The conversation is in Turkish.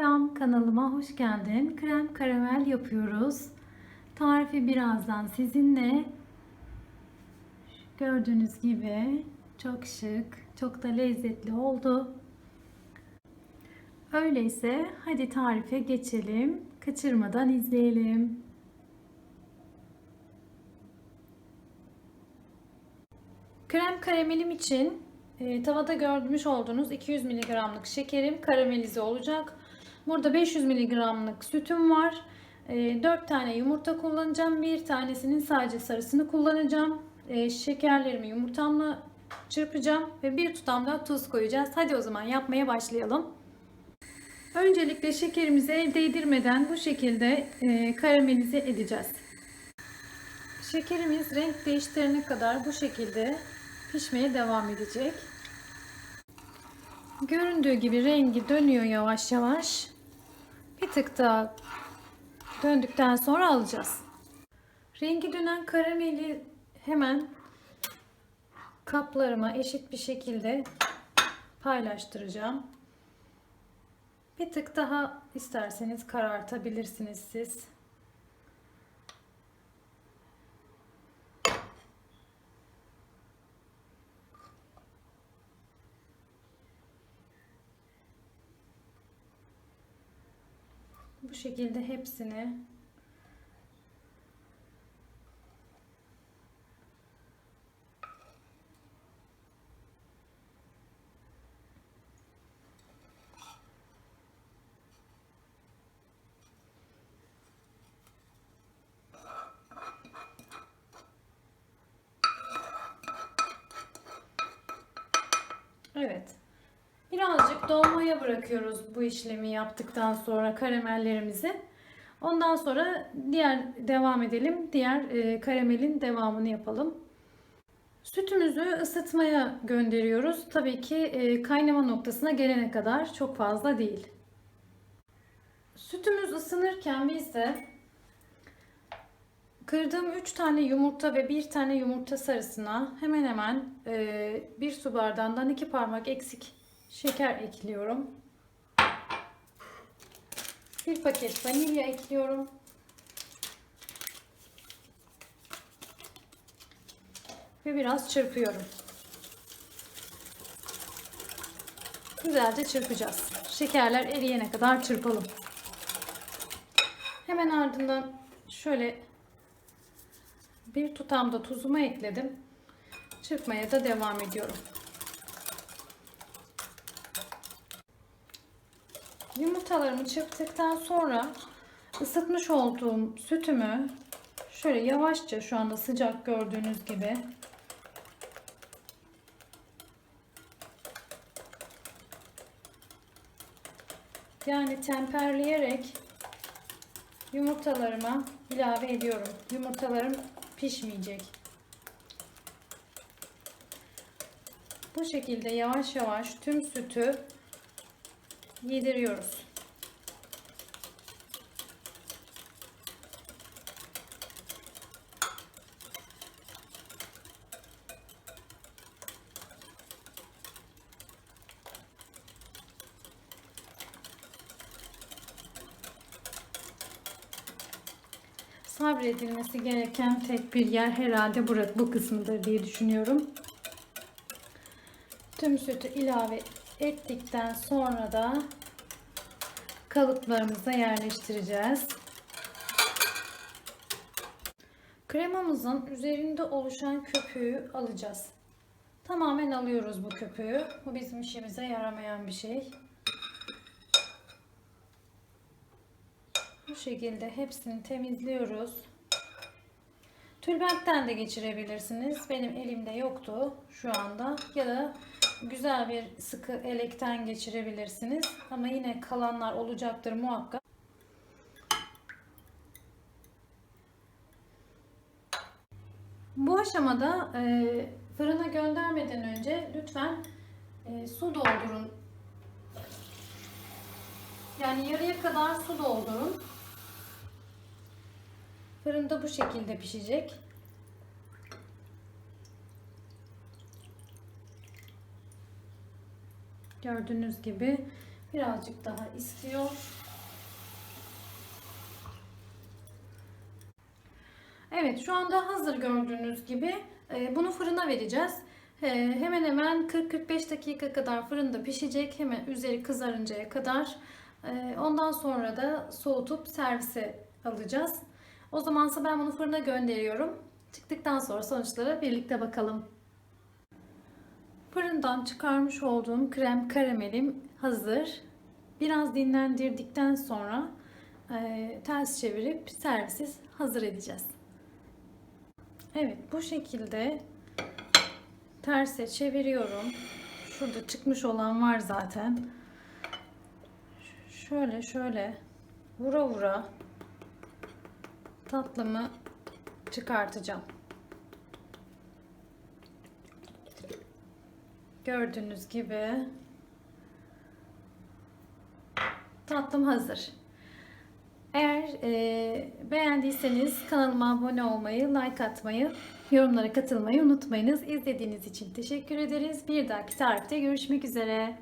Selam kanalıma hoş geldin. Krem karamel yapıyoruz. Tarifi birazdan sizinle. Gördüğünüz gibi çok şık, çok da lezzetli oldu. Öyleyse hadi tarife geçelim. Kaçırmadan izleyelim. Krem karamelim için e, tavada görmüş olduğunuz 200 mg'lık şekerim karamelize olacak. Burada 500 mg'lık sütüm var. E, 4 tane yumurta kullanacağım. Bir tanesinin sadece sarısını kullanacağım. E, şekerlerimi yumurtamla çırpacağım ve bir tutam da tuz koyacağız. Hadi o zaman yapmaya başlayalım. Öncelikle şekerimizi el değdirmeden bu şekilde e, karamelize edeceğiz. Şekerimiz renk değiştirene kadar bu şekilde pişmeye devam edecek. Göründüğü gibi rengi dönüyor yavaş yavaş. Bir tık daha döndükten sonra alacağız. Rengi dönen karameli hemen kaplarıma eşit bir şekilde paylaştıracağım. Bir tık daha isterseniz karartabilirsiniz siz. Bu şekilde hepsini Evet. Birazcık dolmaya bırakıyoruz bu işlemi yaptıktan sonra karamellerimizi. Ondan sonra diğer devam edelim. Diğer e, karamelin devamını yapalım. Sütümüzü ısıtmaya gönderiyoruz. Tabii ki e, kaynama noktasına gelene kadar çok fazla değil. Sütümüz ısınırken biz de kırdığım 3 tane yumurta ve 1 tane yumurta sarısına hemen hemen e, bir su bardağından 2 parmak eksik şeker ekliyorum. Bir paket vanilya ekliyorum. Ve biraz çırpıyorum. Güzelce çırpacağız. Şekerler eriyene kadar çırpalım. Hemen ardından şöyle bir tutam da tuzumu ekledim. Çırpmaya da devam ediyorum. Yumurtalarımı çırptıktan sonra ısıtmış olduğum sütümü şöyle yavaşça şu anda sıcak gördüğünüz gibi yani temperleyerek yumurtalarıma ilave ediyorum. Yumurtalarım pişmeyecek. Bu şekilde yavaş yavaş tüm sütü yediriyoruz. Sabredilmesi gereken tek bir yer herhalde burası, bu kısmıdır diye düşünüyorum. Tüm sütü ilave ettikten sonra da kalıplarımıza yerleştireceğiz. Kremamızın üzerinde oluşan köpüğü alacağız. Tamamen alıyoruz bu köpüğü. Bu bizim işimize yaramayan bir şey. Bu şekilde hepsini temizliyoruz. Tülbentten de geçirebilirsiniz. Benim elimde yoktu şu anda. Ya da güzel bir sıkı elekten geçirebilirsiniz. Ama yine kalanlar olacaktır muhakkak. Bu aşamada e, fırına göndermeden önce lütfen e, su doldurun. Yani yarıya kadar su doldurun. Fırında bu şekilde pişecek. Gördüğünüz gibi birazcık daha istiyor. Evet şu anda hazır gördüğünüz gibi Ee, bunu fırına vereceğiz. Ee, hemen hemen 40-45 dakika kadar fırında pişecek. Hemen üzeri kızarıncaya kadar. Ee, ondan sonra da soğutup servise alacağız. O zamansa ben bunu fırına gönderiyorum. Çıktıktan sonra sonuçlara birlikte bakalım. Fırından çıkarmış olduğum krem karamelim hazır. Biraz dinlendirdikten sonra e, ters çevirip servisiz hazır edeceğiz. Evet bu şekilde terse çeviriyorum. Şurada çıkmış olan var zaten. Şöyle şöyle vura vura tatlımı çıkartacağım. Gördüğünüz gibi tatlım hazır. Eğer e, beğendiyseniz kanalıma abone olmayı, like atmayı, yorumlara katılmayı unutmayınız. İzlediğiniz için teşekkür ederiz. Bir dahaki tarifte görüşmek üzere.